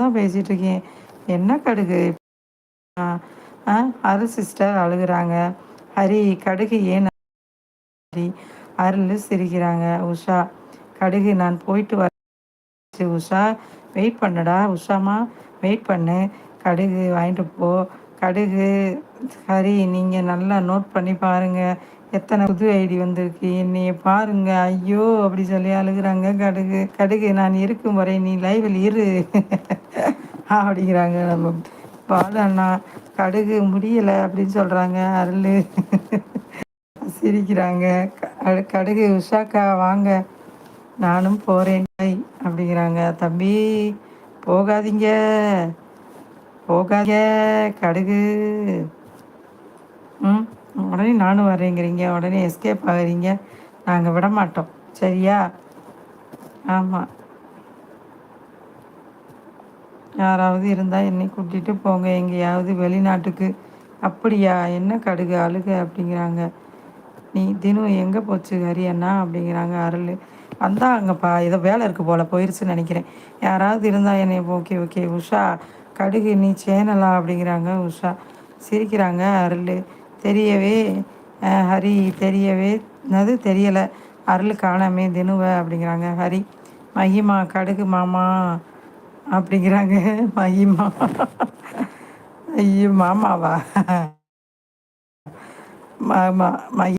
தான் பேசிகிட்டு இருக்கேன். என்ன கடுகு? ஆ அருள் சிஸ்டர் அழுகிறாங்க. ஹரி கடுகு ஏன் ஹரி அருள் சிரிக்கிறாங்க. உஷா கடுகு நான் போயிட்டு வர உஷா வெயிட் பண்ணடா உஷாமா வெயிட் பண்ணு. கடுகு வாங்கிட்டு போ. கடுகு ஹரி நீங்கள் நல்லா நோட் பண்ணி பாருங்கள் எத்தனை புது ஐடி வந்திருக்கு? என்னைய பாருங்க. ஐயோ அப்படி சொல்லி அழுகுறாங்க. கடுகு கடுகு நான் இருக்கும் வரை நீ லைவில் இரு. அப்படிங்கிறாங்க நம்ம பாலு அண்ணா கடுகு முடியலை அப்படின்னு சொல்கிறாங்க அருள். சிரிக்கிறாங்க. கடுகு உஷாக்கா வாங்க. நானும் போகிறேன் அப்படிங்கிறாங்க. தம்பி போகாதீங்க. போகாதீங்க. கடுகு. உடனே நானும் வரேங்கிறீங்க உடனே எஸ்கேப் ஆகுறீங்க நாங்கள் விட மாட்டோம் சரியா? ஆமாம் யாராவது இருந்தால் என்னை கூட்டிகிட்டு போங்க. எங்கேயாவது வெளிநாட்டுக்கு. அப்படியா? என்ன கடுகு அழுக அப்படிங்கிறாங்க. நீ தினம் எங்கே போச்சு ஹரியண்ணா அப்படிங்கிறாங்க அருள். வந்தாங்கப்பா ஏதோ வேலை இருக்குது போல். போயிடுச்சுன்னு நினைக்கிறேன். யாராவது இருந்தால் என்னை ஓகே ஓகே. உஷா கடுகு நீ சேனலா அப்படிங்கிறாங்க உஷா. சிரிக்கிறாங்க அருள். தெரியவே ஹரி தெரியவே அது தெரியலை. அருள் காணாமே தினுவ அப்படிங்கிறாங்க. ஹரி மகிமா கடுகு மாமா அப்படிங்கிறாங்க. மகிமா. ஐயோ மாமாவா? மாமா மகி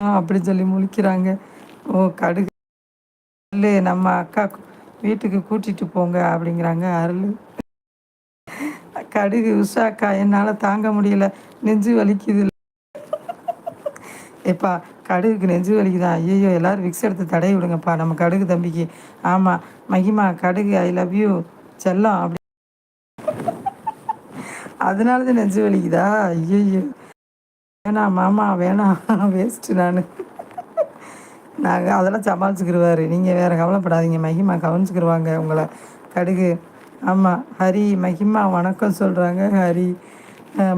அப்படி சொல்லி முழிக்கிறாங்க. ஓ கடுகு. நம்ம அக்கா வீட்டுக்கு கூட்டிட்டு போங்க அப்படிங்கிறாங்க. அருள். கடுகு உஷாக்கா என்னால் தாங்க முடியல. நெஞ்சு வலிக்குது. எப்பா கடுகுக்கு நெஞ்சு வலிக்குதான் ஐயோ எல்லோரும் விக்ஸ் எடுத்து தடைய விடுங்கப்பா நம்ம கடுகு தம்பிக்கு. ஆமாம் மகிமா கடுகு ஐ லவ் யூ செல்லம் அப்படி. அதனால தான் நெஞ்சு வலிக்குதா? ஐயோ வேணாம் மாமா வேணாம் வேஸ்ட்டு நான். நாங்கள் அதெல்லாம் சமாளிச்சுக்கிடுவார் நீங்கள் வேறு கவலைப்படாதீங்க. மகிமா கவனிச்சுக்கிடுவாங்க உங்களை. கடுகு ஆமாம் ஹரி மகிமா வணக்கம் சொல்கிறாங்க ஹரி.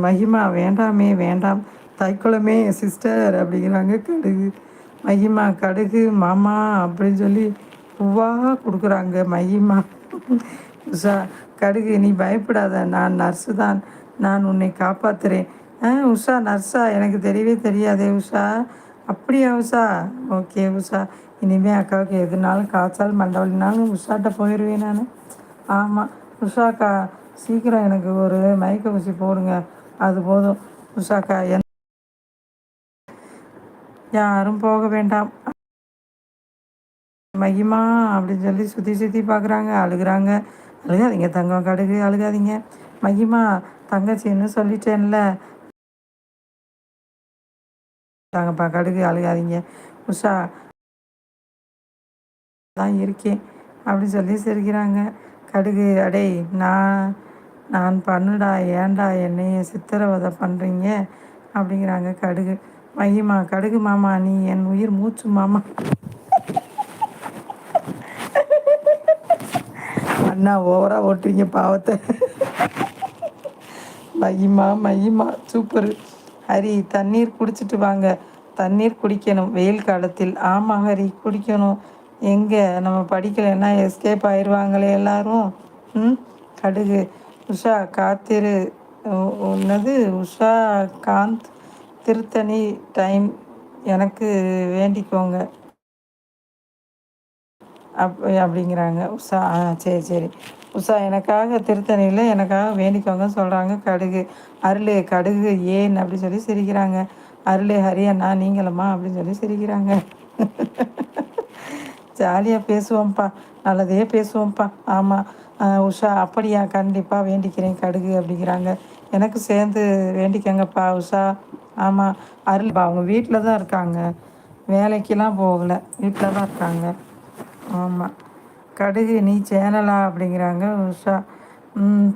மகிமா வேண்டாமே வேண்டாம். தைக்குளமே சிஸ்டர் அப்படிங்கிறாங்க கடுகு. மகிமா கடுகு மாமா அப்படின்னு சொல்லி பூவாக கொடுக்குறாங்க மகிமா. உஷா கடுகு நீ பயப்படாத நான் நர்ஸு தான். நான் உன்னை காப்பாற்றுறேன் ஆ உஷா நர்ஸா எனக்கு தெரியவே தெரியாதே உஷா. அப்படியா உஷா? ஓகே உஷா. இனிமேல் அக்காவுக்கு எதுனாலும் காய்ச்சல் மண்டவலினாலும் உஷாட்ட போயிடுவேன் நான். ஆமாம் உஷாக்கா சீக்கிரம் எனக்கு ஒரு மயக்க ஊசி போடுங்க. அது போதும். உஷாக்கா என் யாரும் போக வேண்டாம். மகிமா அப்படின்னு சொல்லி சுற்றி சுற்றி பார்க்குறாங்க அழுகுறாங்க. அழுகாதீங்க தங்கம் கடுகு அழுகாதீங்க. மகிமா தங்கச்சின்னு சொல்லிட்டேன்ல. தாங்கப்பா கடுகு அழுகாதீங்க. உஷா தான் இருக்கேன் அப்படி சொல்லி சிரிக்கிறாங்க. கடுகு அடே நான் நான் பண்ணுடா ஏன்டா என்னைய சித்திரவதை பண்ணுறீங்க அப்படிங்கிறாங்க கடுகு. மகிமா கடுகு மாமா நீ என் உயிர் மூச்சு மாமா. அண்ணா ஓவராக ஓட்டுறீங்க பாவத்தை. மகிமா மகிமா சூப்பர். ஹரி தண்ணீர் குடிச்சிட்டு வாங்க. தண்ணீர் குடிக்கணும் வெயில் காலத்தில். ஆமாம் ஹரி குடிக்கணும். எங்கே? நம்ம படிக்கலைன்னா எஸ்கேப் ஆயிடுவாங்களே எல்லாரும். ம்? கடுகு. உஷா காத்திரு. உன்னது உஷா காந்த் திருத்தணி டைம். எனக்கு வேண்டிக்கோங்க. அப் அப்படிங்கிறாங்க. உஷா ஆ சரி சரி. உஷா எனக்காக திருத்தணியில் எனக்காக வேண்டிக்கோங்க சொல்கிறாங்க கடுகு. அருள் கடுகு ஏன் அப்படி சொல்லி சிரிக்கிறாங்க. அருளே ஹரியண்ணா நீங்களம்மா அப்படின்னு சொல்லி சிரிக்கிறாங்க. ஜாலியாக பேசுவோம்ப்பா. நல்லதே பேசுவோம்ப்பா. ஆமாம் உஷா அப்படியா? கண்டிப்பாக வேண்டிக்கிறேன் கடுகு அப்படிங்கிறாங்க. எனக்கு சேர்ந்து வேண்டிக்கங்கப்பா உஷா. ஆமாம் அருள்ப்பா அவங்க வீட்டில் தான் இருக்காங்க. வேலைக்கெல்லாம் போகலை. வீட்டில் தான் இருக்காங்க. ஆமாம் கடுகு நீ சேனலா? அப்படிங்கிறாங்க உஷா.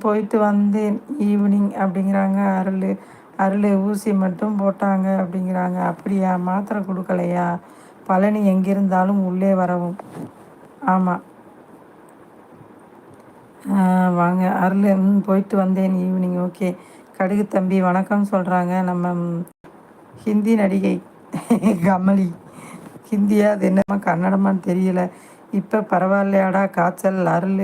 போயிட்டு வந்தேன். ஈவினிங் அப்படிங்கிறாங்க அருள். அருள் ஊசி மட்டும் போட்டாங்க அப்படிங்கிறாங்க. அப்படியா? மாத்திரை கொடுக்கலையா? பழனி எங்கிருந்தாலும் உள்ளே வரவும். ஆமாம் வாங்க. அருள் போயிட்டு வந்தேன். ஈவினிங். ஓகே. கடுகு தம்பி வணக்கம் சொல்கிறாங்க நம்ம ஹிந்தி நடிகை கமலி. ஹிந்தியா அது என்னமா கன்னடமான்னு தெரியல. இப்போ பரவாயில்லையாடா காய்ச்சல் அருள்.